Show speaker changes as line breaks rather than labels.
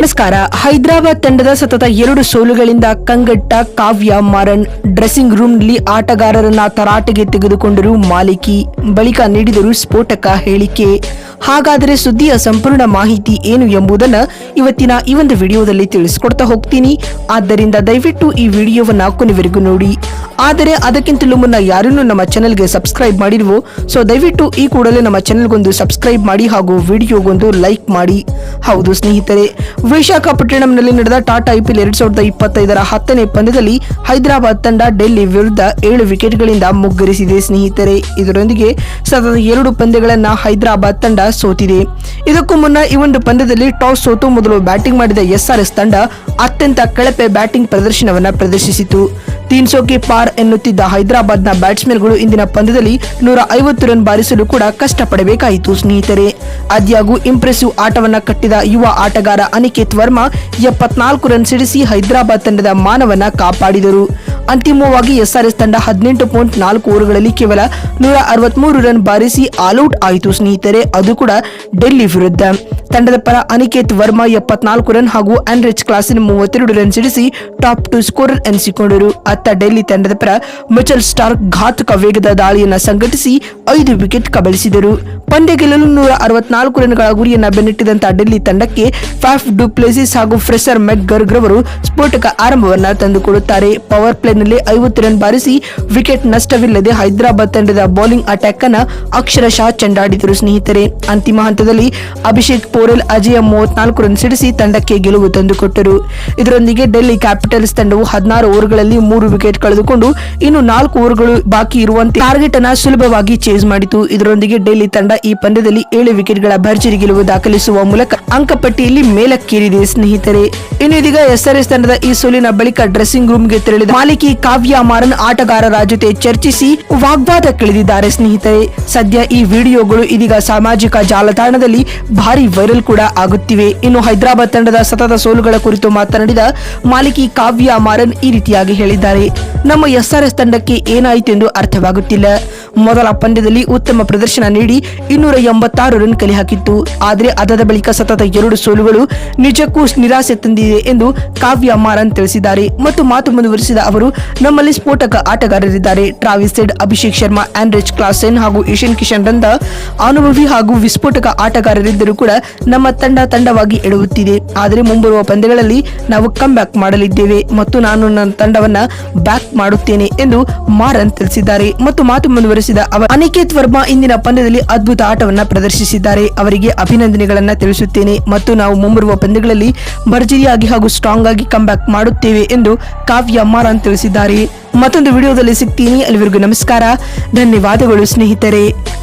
ನಮಸ್ಕಾರ. ಹೈದರಾಬಾದ್ ತಂಡದ ಸತತ ಎರಡು ಸೋಲುಗಳಿಂದ ಕಂಗಟ್ಟ ಕಾವ್ಯ ಮಾರನ್ ಡ್ರೆಸ್ಸಿಂಗ್ ರೂಮ್ನಲ್ಲಿ ಆಟಗಾರರನ್ನ ತರಾಟೆಗೆ ತೆಗೆದುಕೊಂಡರು ಮಾಲಿಕಿ. ಬಳಿಕ ನೀಡಿದರು ಸ್ಫೋಟಕ ಹೇಳಿಕೆ. ಹಾಗಾದರೆ ಸುದ್ದಿಯ ಸಂಪೂರ್ಣ ಮಾಹಿತಿ ಏನು ಎಂಬುದನ್ನ ಇವತ್ತಿನ ಈ ಒಂದು ವಿಡಿಯೋದಲ್ಲಿ ತಿಳಿಸ್ಕೊಡ್ತಾ ಹೋಗ್ತೀನಿ. ಆದ್ದರಿಂದ ದಯವಿಟ್ಟು ಈ ವಿಡಿಯೋವನ್ನ ಕೊನೆವರೆಗೂ ನೋಡಿ. ಆದರೆ ಅದಕ್ಕಿಂತಲೂ ಮುನ್ನ ಯಾರನ್ನು ನಮ್ಮ ಚಾನೆಲ್ಗೆ ಸಬ್ಸ್ಕ್ರೈಬ್ ಮಾಡಿರುವೋ ಸೊ ದಯವಿಟ್ಟು ಈ ಕೂಡಲೇ ನಮ್ಮ ಚಾನೆಲ್ಗೊಂದು ಸಬ್ಸ್ಕ್ರೈಬ್ ಮಾಡಿ ಹಾಗೂ ವಿಡಿಯೋಗೊಂದು ಲೈಕ್ ಮಾಡಿ. ಹೌದು ಸ್ನೇಹಿತರೆ, ವಿಶಾಖಪಟ್ಟಣಂನಲ್ಲಿ ನಡೆದ ಟಾಟಾ ಐಪಿಎಲ್ ಎರಡ್ ಸಾವಿರದ ಇಪ್ಪತ್ತೈದರ ಹತ್ತನೇ ಪಂದ್ಯದಲ್ಲಿ ಹೈದರಾಬಾದ್ ತಂಡ ಡೆಲ್ಲಿ ವಿರುದ್ಧ ಏಳು ವಿಕೆಟ್ಗಳಿಂದ ಮುಗ್ಗರಿಸಿದೆ ಸ್ನೇಹಿತರೆ. ಇದರೊಂದಿಗೆ ಸತತ ಎರಡು ಪಂದ್ಯಗಳನ್ನು ಹೈದರಾಬಾದ್ ತಂಡ ಸೋತಿದೆ. ಇದಕ್ಕೂ ಮುನ್ನ ಈ ಒಂದು ಪಂದ್ಯದಲ್ಲಿ ಟಾಸ್ ಸೋತು ಮೊದಲು ಬ್ಯಾಟಿಂಗ್ ಮಾಡಿದ ಎಸ್ಆರ್ಎಸ್ ತಂಡ ಅತ್ಯಂತ ಕಳಪೆ ಬ್ಯಾಟಿಂಗ್ ಪ್ರದರ್ಶನವನ್ನ ಪ್ರದರ್ಶಿಸಿತು. ತೀನ್ ಸೋಕೆ ಪಾರ್ ಎನ್ನುತ್ತಿದ್ದ ಹೈದರಾಬಾದ್ನ ಬ್ಯಾಟ್ಸ್ಮನ್ಗಳು ಇಂದಿನ ಪಂದ್ಯದಲ್ಲಿ ನೂರ ಐವತ್ತು ರನ್ ಬಾರಿಸಲು ಕೂಡ ಕಷ್ಟಪಡಬೇಕಾಯಿತು ಸ್ನೇಹಿತರೆ. ಆದ್ಯಾಗೂ ಇಂಪ್ರೆಸಿವ್ ಆಟವನ್ನ ಕಟ್ಟಿದ ಯುವ ಆಟಗಾರ ಅನಿಕೇತ್ ವರ್ಮಾ ಎಪ್ಪತ್ನಾಲ್ಕು ರನ್ ಸಿಡಿಸಿ ಹೈದರಾಬಾದ್ ತಂಡದ ಮಾನವನ್ನ ಕಾಪಾಡಿದರು. ಅಂತಿಮವಾಗಿ ಎಸ್ಆರ್ಎಸ್ ತಂಡ ಹದಿನೆಂಟು ಪಾಯಿಂಟ್ ನಾಲ್ಕು ಓವರ್ಗಳಲ್ಲಿ ಕೇವಲ ನೂರ ಅರವತ್ಮೂರು ರನ್ ಬಾರಿಸಿ ಆಲ್ಔಟ್ ಆಯಿತು ಸ್ನೇಹಿತರೆ. ಅದು ಕೂಡ ಡೆಲ್ಲಿ ವಿರುದ್ಧ. ತಂಡದ ಪರ ಅನಿಕೇತ್ ವರ್ಮಾ ಎಪ್ಪತ್ನಾಲ್ಕು ರನ್ ಹಾಗೂ ಆನ್ರಿಚ್ ಕ್ಲಾಸಿನ ಮೂವತ್ತೆರಡು ರನ್ ಸಿಡಿಸಿ ಟಾಪ್ ಟು ಸ್ಕೋರರ್ ಎನಿಸಿಕೊಂಡರು. ಅತ್ತ ಡೆಲ್ಲಿ ತಂಡದ ಪರ ಮಿಚಲ್ ಸ್ಟಾರ್ಕ್ ಘಾತಕ ವೇಗದ ದಾಳಿಯನ್ನು ಸಂಘಟಿಸಿ ಐದು ವಿಕೆಟ್ ಕಬಳಿಸಿದರು. ಪಂದ್ಯ ಗೆಲ್ಲಲು ನೂರ ಅರವತ್ನಾಲ್ಕು ರನ್ಗಳ ಗುರಿಯನ್ನು ಬೆನ್ನಿಟ್ಟಿದಂತ ಡೆಲ್ಲಿ ತಂಡಕ್ಕೆ ಫ್ಯಾಫ್ ಡುಪ್ಲೆಸಿಸ್ ಹಾಗೂ ಫ್ರೆಸರ್ ಮೆಕ್ ಗರ್ಗ್ ರವರು ಸ್ಫೋಟಕ ಆರಂಭವನ್ನ ತಂದುಕೊಡುತ್ತಾರೆ. ಪವರ್ ಪ್ಲೇನಲ್ಲಿ ಐವತ್ತು ರನ್ ಬಾರಿಸಿ ವಿಕೆಟ್ ನಷ್ಟವಿಲ್ಲದೆ ಹೈದರಾಬಾದ್ ತಂಡದ ಬೌಲಿಂಗ್ ಅಟ್ಯಾಕ್ ಅನ್ನು ಅಕ್ಷರಶಃ ಚೆಂಡಾಡಿದರು ಸ್ನೇಹಿತರೆ. ಅಂತಿಮ ಹಂತದಲ್ಲಿ ಅಭಿಷೇಕ್ ಪೋರೆಲ್ ಅಜಿಯ ಮೂವತ್ನಾಲ್ಕು ರನ್ ಸಿಡಿಸಿ ತಂಡಕ್ಕೆ ಗೆಲುವು ತಂದುಕೊಟ್ಟರು. ಇದರೊಂದಿಗೆ ಡೆಲ್ಲಿ ಕ್ಯಾಪಿಟಲ್ಸ್ ತಂಡವು ಹದಿನಾರು ಓವರ್ಗಳಲ್ಲಿ ಮೂರು ವಿಕೆಟ್ ಕಳೆದುಕೊಂಡು ಇನ್ನು ನಾಲ್ಕು ಓವರ್ಗಳು ಬಾಕಿ ಇರುವಂತೆ ಟಾರ್ಗೆಟ್ ಅನ್ನ ಸುಲಭವಾಗಿ ಚೇಸ್ ಮಾಡಿತು. ಇದರೊಂದಿಗೆ ಡೆಲ್ಲಿ ತಂಡ ಈ ಪಂದ್ಯದಲ್ಲಿ ಏಳು ವಿಕೆಟ್ಗಳ ಭರ್ಜರಿ ಗೆಲುವು ದಾಖಲಿಸುವ ಮೂಲಕ ಅಂಕಪಟ್ಟಿಯಲ್ಲಿ ಮೇಲಕ್ಕೇರಿದೆ. ಸ್ನೇಹಿತರೆ ಇನ್ನು ಇದೀಗ ಎಸ್ಆರ್ಎಸ್ ತಂಡದ ಈ ಸೋಲಿನ ಬಳಿಕ ಡ್ರೆಸ್ಸಿಂಗ್ ರೂಮ್ಗೆ ತೆರಳಿದ ಮಾಲಿಕಿ ಕಾವ್ಯ ಮಾರನ್ ಆಟಗಾರರ ಜೊತೆ ಚರ್ಚಿಸಿ ವಾಗ್ವಾದಕ್ಕಿಳಿದಿದ್ದಾರೆ ಸ್ನೇಹಿತರೆ, ಸದ್ಯ ಈ ವಿಡಿಯೋಗಳು ಇದೀಗ ಸಾಮಾಜಿಕ ಜಾಲತಾಣದಲ್ಲಿ ಭಾರಿ ವೈರಲ್ ಕೂಡ ಆಗುತ್ತಿವೆ. ಇನ್ನು ಹೈದರಾಬಾದ್ ತಂಡದ ಸತತ ಸೋಲುಗಳ ಕುರಿತು ಮಾತನಾಡಿದ ಮಾಲಿಕಿ ಕಾವ್ಯ ಮಾರನ್ ಈ ರೀತಿಯಾಗಿ ಹೇಳಿದ್ದಾರೆ. ನಮ್ಮ ಎಸ್ಆರ್ಎಸ್ ತಂಡಕ್ಕೆ ಏನಾಯಿತು ಎಂದು ಅರ್ಥವಾಗುತ್ತಿಲ್ಲ. ಮೊದಲ ಪಂದ್ಯದಲ್ಲಿ ಉತ್ತಮ ಪ್ರದರ್ಶನ ನೀಡಿ ಇನ್ನೂರ ಎಂಬತ್ತಾರು ರನ್ ಕಲೆ ಹಾಕಿತ್ತು. ಆದರೆ ಅದಾದ ಬಳಿಕ ಸತತ ಎರಡು ಸೋಲುಗಳು ನಿಜಕ್ಕೂ ನಿರಾಸೆ ತಂದಿದೆ ಎಂದು ಕಾವ್ಯ ಮಾರನ್ ತಿಳಿಸಿದ್ದಾರೆ. ಮತ್ತು ಮಾತು ಮುಂದುವರಿಸಿದ ಅವರು, ನಮ್ಮಲ್ಲಿ ಸ್ಫೋಟಕ ಆಟಗಾರರಿದ್ದಾರೆ. Travis Head, Abhishek Sharma Heinrich Klaasen ಹಾಗೂ ಏಷ್ಯನ್ ಕಿಶನ್ ರಂದ ಅನುಭವಿ ಹಾಗೂ ವಿಸ್ಫೋಟಕ ಆಟಗಾರರಿದ್ದರೂ ಕೂಡ ನಮ್ಮ ತಂಡ ತಂಡವಾಗಿ ಎಡುತ್ತಿದೆ ಆದರೆ ಮುಂಬರುವ ಪಂದ್ಯಗಳಲ್ಲಿ ನಾವು ಕಮ್ ಬ್ಯಾಕ್ ಮಾಡಲಿದ್ದೇವೆ ಮತ್ತು ನಾನು ನನ್ನ ತಂಡವನ್ನ ಬ್ಯಾಕ್ ಮಾಡುತ್ತೇನೆ ಎಂದು ಮಾರನ್ ತಿಳಿಸಿದ್ದಾರೆ. ಮತ್ತು ಮಾತು ಮುಂದುವರೆಸಿದ ಅವರು, ಅನಿಕೇತ್ ವರ್ಮಾ ಇಂದಿನ ಪಂದ್ಯದಲ್ಲಿ ಅದ್ಭುತ ಆಟವನ್ನ ಪ್ರದರ್ಶಿಸಿದ್ದಾರೆ. ಅವರಿಗೆ ಅಭಿನಂದನೆಗಳನ್ನ ತಿಳಿಸುತ್ತೇನೆ ಮತ್ತು ನಾವು ಮುಂಬರುವ ಪಂದ್ಯಗಳಲ್ಲಿ ಭರ್ಜರಿಯಾಗಿ ಹಾಗೂ ಸ್ಟ್ರಾಂಗ್ ಆಗಿ ಕಮ್ ಬ್ಯಾಕ್ ಮಾಡುತ್ತೇವೆ ಎಂದು ಕಾವ್ಯ ಮಾರಾನ್ ತಿಳಿಸಿದ್ದಾರೆ. ಮತ್ತೊಂದು ವಿಡಿಯೋದಲ್ಲಿ ಸಿಗ್ತೀನಿ. ಅಲ್ಲಿವರೆಗೂ ನಮಸ್ಕಾರ. ಧನ್ಯವಾದಗಳು ಸ್ನೇಹಿತರೆ.